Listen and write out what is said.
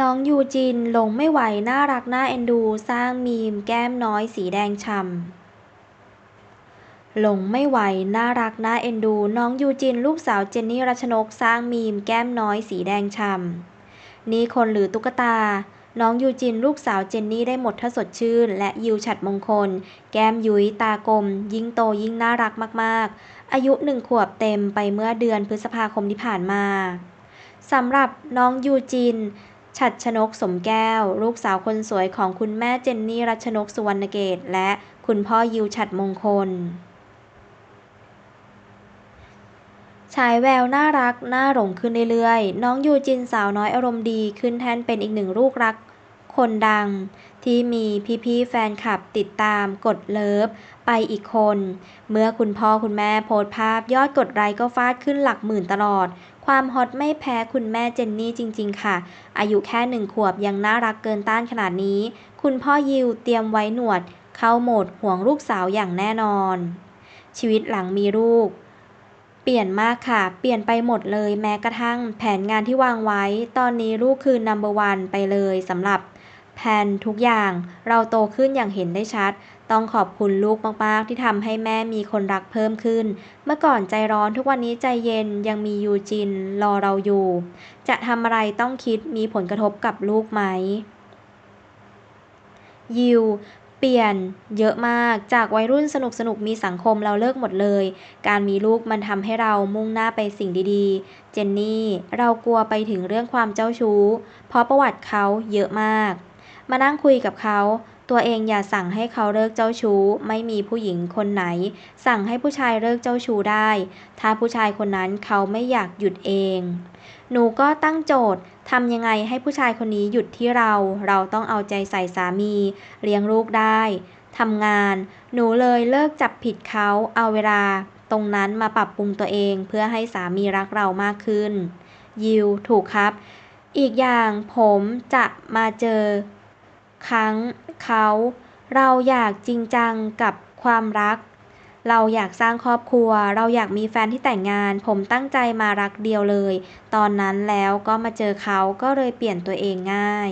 น้องยูจินหลงไม่ไหวน่ารักน่าเอ็นดู สร้างมีมแก้มน้อยสีแดงฉ่ำหลงไม่ไหว น่ารัก น่าเอ็นดู น้องยูจิน ลูกสาวเจนนี่รัชนก สร้างมีม แก้มน้อยสีแดงฉ่ำนี่คนหรือตุ๊กตา น้องยูจิน ลูกสาวเจนนี่ได้หมดถ้าสดชื่น และยิวฉัดมงคล แก้มยุ้ยตากลม ยิ่งโตยิ่งน่ารักมาก ๆ อายุหนึ่งขวบเต็มไปเมื่อเดือนพฤษภาคมที่ผ่านมาสำหรับน้องยูจิน ฉัดชนกสมแก้ว ลูกสาวคนสวยของคุณแม่เจนนี่รัชนกสุวรรณเกต และคุณพ่อยิวฉัดมงคลฉายแววน่ารัก น่าหลงขึ้นเรื่อยๆ น้องยูจินสาวน้อยอารมณ์ดี ขึ้นแทนเป็นอีกหนึ่งลูกรัก คนดัง ที่มีพี่ๆแฟนคลับติดตามกดเลิฟไปอีกคน เมื่อคุณพ่อคุณแม่โพสภาพยอดกดไลค์ก็ฟาดขึ้นหลักหมื่นตลอด ความฮอตไม่แพ้คุณแม่เจนนี่จริง ๆ ค่ะ อายุแค่หนึ่งขวบยังน่ารักเกินต้านขนาดนี้ คุณพ่อยิวเตรียมไว้หนวด เข้าโหมดห่วงลูกสาวอย่างแน่นอน ชีวิตหลังมีลูกเปลี่ยนมากค่ะ เปลี่ยนไปหมดเลยแม้กระทั่งแผนงานที่วางไว้ ตอนนี้ลูกคือ number one ไปเลยสำหรับ แผนทุกอย่าง เราโตขึ้นอย่างเห็นได้ชัด ต้องขอบคุณลูกมาก ๆ ที่ทำให้แม่มีคนรักเพิ่มขึ้น เมื่อก่อนใจร้อนทุกวันนี้ใจเย็นยังมียูจินรอเราอยู่ จะทำอะไรต้องคิดมีผลกระทบกับลูกไหม ยิวเปลี่ยนเยอะมากจากวัยรุ่นสนุกสนุกมีสังคมเราเลิกหมดเลย การมีลูกมันทำให้เรามุ่งหน้าไปสิ่งดีๆ เจนนี่ เรากลัวไปถึงเรื่องความเจ้าชู้ เพราะประวัติเขาเยอะมาก มานั่งคุยกับเขา ตัวเองอย่าสั่งให้เขาเลิกเจ้าชู้ ไม่มีผู้หญิงคนไหน สั่งให้ผู้ชายเลิกเจ้าชู้ได้ ถ้าผู้ชายคนนั้นเขาไม่อยากหยุดเอง หนูก็ตั้งโจทย์ทำยังไงให้ผู้ชายคนนี้หยุดที่เรา เราต้องเอาใจใส่สามี เลี้ยงลูกได้ทำงาน หนูเลยเลิกจับผิดเขาเอาเวลา ตรงนั้นมาปรับปรุงตัวเองเพื่อให้สามีรักเรามากขึ้น ยิวถูกครับ อีกอย่างผมจะมาเจอ ครั้งเขา เราอยากจริงจังกับความรัก เราอยากสร้างครอบครัว เราอยากมีแฟนที่แต่งงาน ผมตั้งใจมารักเดียวเลย ตอนนั้นแล้วก็มาเจอเขาก็เลยเปลี่ยนตัวเองง่าย